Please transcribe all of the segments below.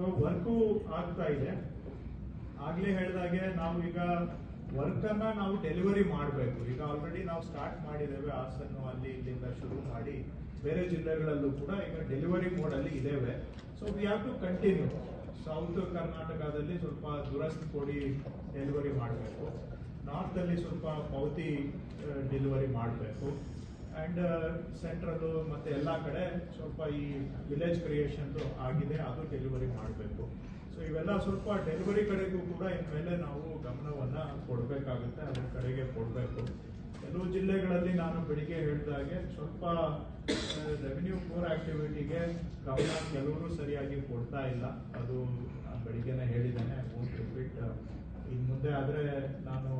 So work ಆಗ್ತಾ ಇದೆ. ಆಗ್ಲೇ ಹೇಳಿದಾಗೆ ನಾವು ಈಗ ವರ್ಕ್ ಅನ್ನ ನಾವು ಡೆಲಿವರಿ ಮಾಡಬೇಕು. ಈಗ ಆಲ್ರೆಡಿ ನಾವು ಸ್ಟಾರ್ಟ್ ಮಾಡಿದ್ದೇವೆ. ಹಾಸನ್ನು ಅಲ್ಲಿ ಇಲ್ಲಿಂದ ಶುರು ಮಾಡಿ ಬೇರೆ ಜಿಲ್ಲೆಗಳಲ್ಲೂ ಕೂಡ ಈಗ ಡೆಲಿವರಿ ಮೋಡ್ ಅಲ್ಲಿ ಇದ್ದೇವೆ. So we have to continue south ಕರ್ನಾಟಕದಲ್ಲಿ ಸ್ವಲ್ಪ ದುರಸ್ತಿ ಕೊಡಿ ಡೆಲಿವರಿ ಮಾಡಬೇಕು. ನಾರ್ತ್ ಅಲ್ಲಿ ಸ್ವಲ್ಪ ಪೌತಿ ಡೆಲಿವರಿ ಮಾಡಬೇಕು. ಅಂಡ್ ಸೆಂಟ್ರಲ್ಲು ಮತ್ತೆ ಎಲ್ಲ ಕಡೆ ಸ್ವಲ್ಪ ಈ ವಿಲೇಜ್ ಕ್ರಿಯೇಷನ್ದು ಆಗಿದೆ, ಅದು ಡೆಲಿವರಿ ಮಾಡಬೇಕು. ಸೊ ಇವೆಲ್ಲ ಸ್ವಲ್ಪ ಡೆಲಿವರಿ ಕಡೆಗೂ ಕೂಡ ಇನ್ಮೇಲೆ ನಾವು ಗಮನವನ್ನು ಕೊಡಬೇಕಾಗುತ್ತೆ ಅದ್ರ ಕಡೆಗೆ ಕೊಡಬೇಕು. ಕೆಲವು ಜಿಲ್ಲೆಗಳಲ್ಲಿ ನಾನು ಬೆಳಿಗ್ಗೆ ಹೇಳಿದಾಗೆ ಸ್ವಲ್ಪ ರೆವಿನ್ಯೂ ಫೋರ್ ಆಕ್ಟಿವಿಟಿಗೆ ಗಮನ ಕೆಲವರು ಸರಿಯಾಗಿ ಕೊಡ್ತಾ ಇಲ್ಲ. ಅದು ನಾನು ಬೆಳಿಗ್ಗೆನೆ ಹೇಳಿದ್ದೇನೆ ರಿಪೀಟ್ ಇನ್ ಮುಂದೆ ಆದ್ರೆ ನಾನು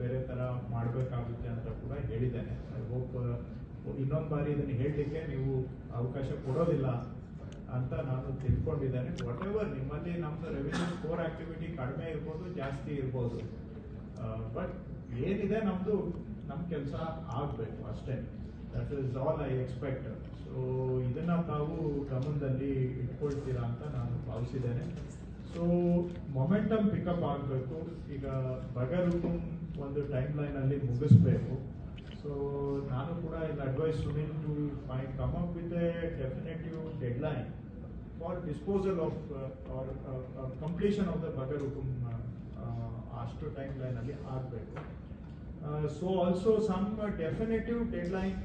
ಬೇರೆ ತರ ಮಾಡಬೇಕಾಗುತ್ತೆ ಅಂತ ಕೂಡ ಹೇಳಿದ್ದೇನೆ. ಐ ಹೋಪ್ ಇನ್ನೊಂದು ಬಾರಿ ಇದನ್ನು ಹೇಳಲಿಕ್ಕೆ ನೀವು ಅವಕಾಶ ಕೊಡೋದಿಲ್ಲ ಅಂತ ನಾನು ತಿಳ್ಕೊಂಡಿದ್ದೇನೆ. ವಾಟ್ ಎವರ್ ನಿಮ್ಮಲ್ಲಿ ನಮ್ದು ರೆವಿನ್ಯೂ ಕೋರ್ ಆಕ್ಟಿವಿಟಿ ಕಡಿಮೆ ಇರ್ಬೋದು, ಜಾಸ್ತಿ ಇರ್ಬೋದು. ಬಟ್ ಏನಿದೆ ನಮ್ದು ನಮ್ಮ ಕೆಲಸ ಆಗಬೇಕು ಅಷ್ಟೇ. That is all I expect so ಇದನ್ನ ತಾವು ಗಮನದಲ್ಲಿ ಇಟ್ಕೊಳ್ತೀರಾ ಅಂತ ನಾನು ಭಾವಿಸಿದ್ದೇನೆ. ಸೊ ಮೊಮೆಂಟಮ್ ಪಿಕಪ್ ಆಗಬೇಕು ಈಗ ಬಗರುಕು ಒಂದು ಟೈಮ್ ಲೈನ್ ಅಲ್ಲಿ ಮುಗಿಸ್ಬೇಕು ಸೊ ನಾನು ಕೂಡ ಇಲ್ಲಿ advise Sunil to five come up with a definitive deadline for disposal of or completion of the ಬಗರುಕುಂ ಅಷ್ಟು ಟೈಮ್ ಲೈನ್ ಅಲ್ಲಿ ಆಗಬೇಕು so also some definitive deadline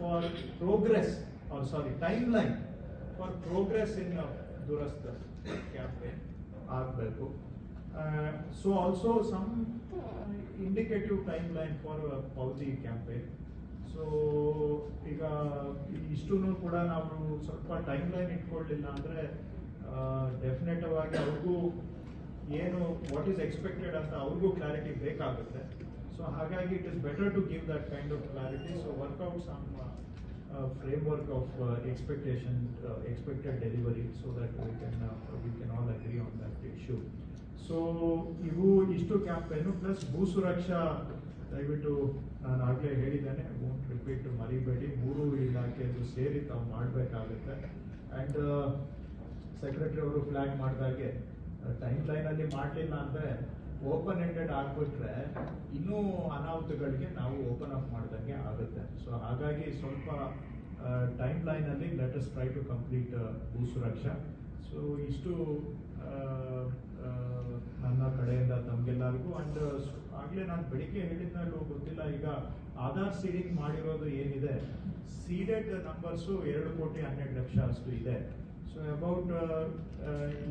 for progress or sorry timeline for progress in ದುರಸ್ತ campaign ಆಗಬೇಕು. So also some indicative timeline for ಪೌದಿ campaign so ಈಗ ಇಷ್ಟೂ ಕೂಡ ನಾವು ಸ್ವಲ್ಪ time line ಇಟ್ಕೊಳ್ಳಿಲ್ಲ ಅಂದರೆ ಡೆಫಿನೆಟಿವ್ ಆಗಿ ಅವ್ರಿಗೂ ಏನು ವಾಟ್ ಈಸ್ ಎಕ್ಸ್ಪೆಕ್ಟೆಡ್ ಅಂತ ಅವ್ರಿಗೂ ಕ್ಲಾರಿಟಿ ಬೇಕಾಗುತ್ತೆ. ಸೊ ಹಾಗಾಗಿ it is better to give that kind of clarity so work out some framework of expectation expected delivery so that we can we can all agree on that issue. So ಇವು ಇಷ್ಟು campaign plus ಭೂ ಸುರಕ್ಷಾ ದಯವಿಟ್ಟು ನಾನು ಆಗಲೇ ಹೇಳಿದ್ದೇನೆ won't repeat ಮರಿಬೇಡಿ ಮೂರು ಇಲಾಖೆದು ಸೇರಿ ತಾವು ಮಾಡಬೇಕಾಗುತ್ತೆ ಆ್ಯಂಡ್ ಸೆಕ್ರೆಟರಿ ಅವರು ಫ್ಲ್ಯಾಗ್ ಮಾಡಿದಾಗೆ ಟೈಮ್ ಲೈನಲ್ಲಿ ಮಾಡಲಿಲ್ಲ ಅಂದರೆ ಓಪನ್ ಎಂಡೆಡ್ ಆಗ್ಬಿಟ್ರೆ ಇನ್ನೂ ಅನಾಹುತಗಳಿಗೆ ನಾವು ಓಪನ್ ಅಪ್ ಮಾಡಿದಂಗೆ ಆಗುತ್ತೆ. ಸೊ ಹಾಗಾಗಿ ಸ್ವಲ್ಪ ಟೈಮ್ ಲೈನಲ್ಲಿ ಲೆಟಸ್ ಟ್ರೈ ಟು ಕಂಪ್ಲೀಟ್ ಭೂ ಸುರಕ್ಷಾ. ಸೊ ಇಷ್ಟು ನನ್ನ ಕಡೆಯಿಂದ ತಮಗೆಲ್ಲರಿಗೂ ಅಂಡ್ ಆಗಲೇ ನಾನು ಬೆಳಿಗ್ಗೆ ಹೇಳಿದ್ನಲ್ಲೂ ಗೊತ್ತಿಲ್ಲ, ಈಗ ಆಧಾರ್ ಸೀಡಿಂಗ್ ಮಾಡಿರೋದು ಏನಿದೆ? ಸೀಡೆಡ್ ನಂಬರ್ಸು ಎರಡು ಕೋಟಿ ಹನ್ನೆರಡು ಲಕ್ಷ ಅಷ್ಟು ಇದೆ. ಸೊ ಅಬೌಟ್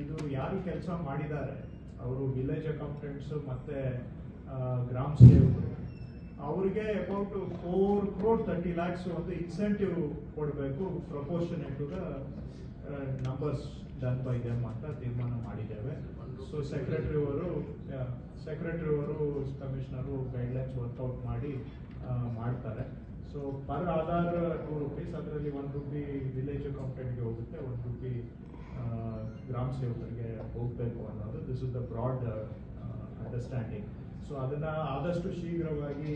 ಇದು ಯಾರು ಕೆಲಸ ಮಾಡಿದ್ದಾರೆ? ಅವರು ವಿಲೇಜ್ ಅಕೌಂಟೆಂಟ್ಸ್ ಮತ್ತೆ ಗ್ರಾಮ ಸೇವಕರು. ಅವ್ರಿಗೆ about four crore thirty lakhs ಒಂದು ಇನ್ಸೆಂಟಿವ್ ಕೊಡಬೇಕು proportionate to the numbers done by them ಅಂತ ತೀರ್ಮಾನ ಮಾಡಿದ್ದೇವೆ. ಸೊ ಸೆಕ್ರೆಟರಿ ಅವರು ಸೆಕ್ರೆಟರಿ ಅವರು ಕಮಿಷನರು ಗೈಡ್ಲೈನ್ಸ್ ವರ್ಕೌಟ್ ಮಾಡಿ ಮಾಡ್ತಾರೆ. So per Aadhaar two rupees ಅದರಲ್ಲಿ ಒನ್ ರುಪಿ ವಿಲೇಜ್ ಅಕೌಂಟೆಂಟ್ಗೆ ಹೋಗುತ್ತೆ ಒನ್ ರುಪಿ ಗ್ರಾಮ ಸೇವಕರಿಗೆ ಹೋಗಬೇಕು ಅನ್ನೋದು this is the broad understanding so ಅದನ್ನು ಆದಷ್ಟು ಶೀಘ್ರವಾಗಿ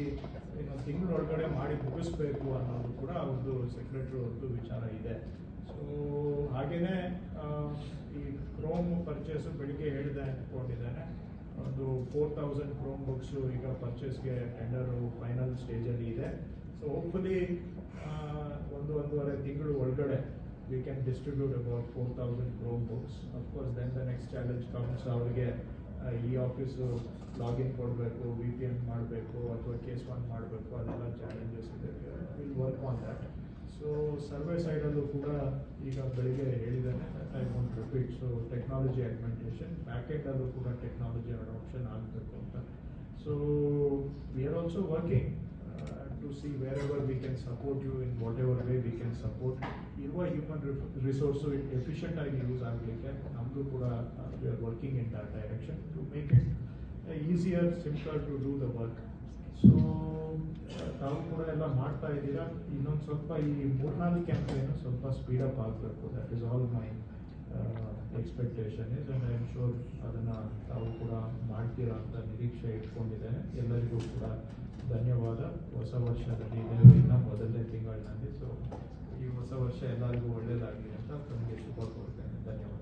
ಇನ್ನು ತಿಂಗಳೊಳಗಡೆ ಮಾಡಿ ಮುಗಿಸ್ಬೇಕು ಅನ್ನೋದು ಕೂಡ ಒಂದು ಸೆಕ್ರೆಟರಿ ಒಂದು ವಿಚಾರ ಇದೆ. ಸೊ ಹಾಗೆಯೇ ಈ ಕ್ರೋಮ್ ಪರ್ಚೇಸು ಬೆಳಿಗ್ಗೆ ಹೇಳಿದೆ ಅನ್ಕೊಂಡಿದ್ದೇನೆ. ಒಂದು ಫೋರ್ ತೌಸಂಡ್ ಕ್ರೋಮ್ ಬುಕ್ಸು ಈಗ ಪರ್ಚೇಸ್ಗೆ ಟೆಂಡರು ಫೈನಲ್ ಸ್ಟೇಜಲ್ಲಿ ಇದೆ. ಸೊ ಹೋಪ್ಫುಲಿ ಒಂದು ಒಂದೂವರೆ ತಿಂಗಳು ಒಳಗಡೆ we can distribute about four thousand Chromebooks of course then the next challenge comes ಅವರಿಗೆ ಈ ಆಫೀಸು ಲಾಗಿನ್ ಕೊಡಬೇಕು ವಿ ಪಿ ಎನ್ ಮಾಡಬೇಕು ಅಥವಾ ಕೇಸ್ ಒನ್ ಮಾಡಬೇಕು ಅದೆಲ್ಲ ಚಾಲೆಂಜಸ್ ಇದೆ will work on that so survey ಸೈಡಲ್ಲೂ ಕೂಡ ಈಗ ಬೆಳಿಗ್ಗೆ ಹೇಳಿದ್ದೇನೆ I want repeat so technology augmentation ಬ್ಯಾಕೆಂಡಲ್ಲೂ ಕೂಡ ಟೆಕ್ನಾಲಜಿ ಅಡಾಪ್ಷನ್ ಆಗಬೇಕು ಅಂತ. So we are also working to see wherever we can support you in whatever way we can support ಇರುವ human resource efficient ಆಗಿ use ಆಗಲಿಕ್ಕೆ ನಮ್ಮದು ಕೂಡ we are working in that direction to make it easier simple to do the work so ತಾವು ಕೂಡ ಎಲ್ಲ ಮಾಡ್ತಾ ಇದ್ದೀರಾ? ಇನ್ನೊಂದು ಸ್ವಲ್ಪ ಈ ಮೂರ್ನಾಲ್ಕು ಕ್ಯಾಂಪೇನು ಸ್ವಲ್ಪ ಸ್ಪೀಡಪ್ ಆಗಬೇಕು. That is all my expectation is and I am sure ಅದನ್ನು ತಾವು ಕೂಡ ಮಾಡ್ತೀರಾ ಅಂತ ನಿರೀಕ್ಷೆ ಇಟ್ಕೊಂಡಿದ್ದೇನೆ. ಎಲ್ಲರಿಗೂ ಕೂಡ ಧನ್ಯವಾದ. ಹೊಸ ವರ್ಷದಲ್ಲಿ ಇನ್ನು ಮೊದಲನೇ ತಿಂಗಳಿನಲ್ಲಿ ಸೊ ಈ ಹೊಸ ವರ್ಷ ಎಲ್ಲರಿಗೂ ಒಳ್ಳೆಯದಾಗಲಿ ಅಂತ ತಮಗೆ ಶುಭ ಕೋರ್ತೇನೆ ಧನ್ಯವಾದ.